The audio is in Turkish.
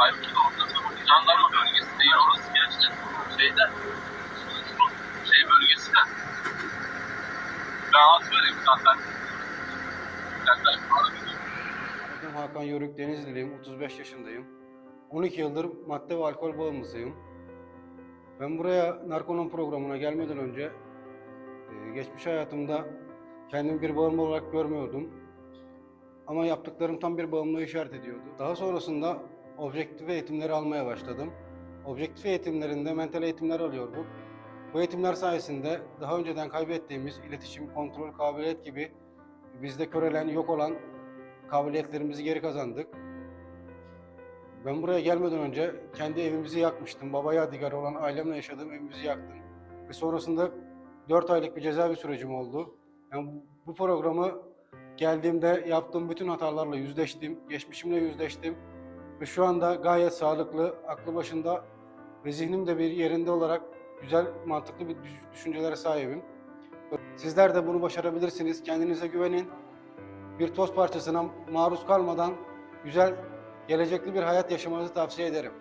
Halbuki de orada jandarma bölgesi değil orası gerçekten. Şeyde şey bölgesi de. Ben at vereyim zaten. Adım Hakan Yörük Denizliliyim, 35 yaşındayım. 12 yıldır madde ve alkol bağımlısıyım. Ben buraya narkonon programına gelmeden önce e, geçmiş hayatımda kendimi bir bağımlı olarak görmüyordum. Ama yaptıklarım tam bir bağımlılığı işaret ediyordu. Daha sonrasında objektif eğitimleri almaya başladım. Objektif eğitimlerinde mental eğitimler alıyorduk. Bu eğitimler sayesinde daha önceden kaybettiğimiz iletişim, kontrol, kabiliyet gibi bizde körelen, yok olan kabiliyetlerimizi geri kazandık. Ben buraya gelmeden önce kendi evimizi yakmıştım. Baba yadigarı olan ailemle yaşadığım evimizi yaktım. Ve sonrasında 4 aylık bir cezaevi sürecim oldu. Yani bu programı geldiğimde yaptığım bütün hatalarla yüzleştim. Geçmişimle yüzleştim. Ve şu anda gayet sağlıklı, aklı başında ve zihnim de bir yerinde olarak güzel, mantıklı bir düş- düşüncelere sahibim. Sizler de bunu başarabilirsiniz. Kendinize güvenin bir toz parçasına maruz kalmadan güzel, gelecekli bir hayat yaşamanızı tavsiye ederim.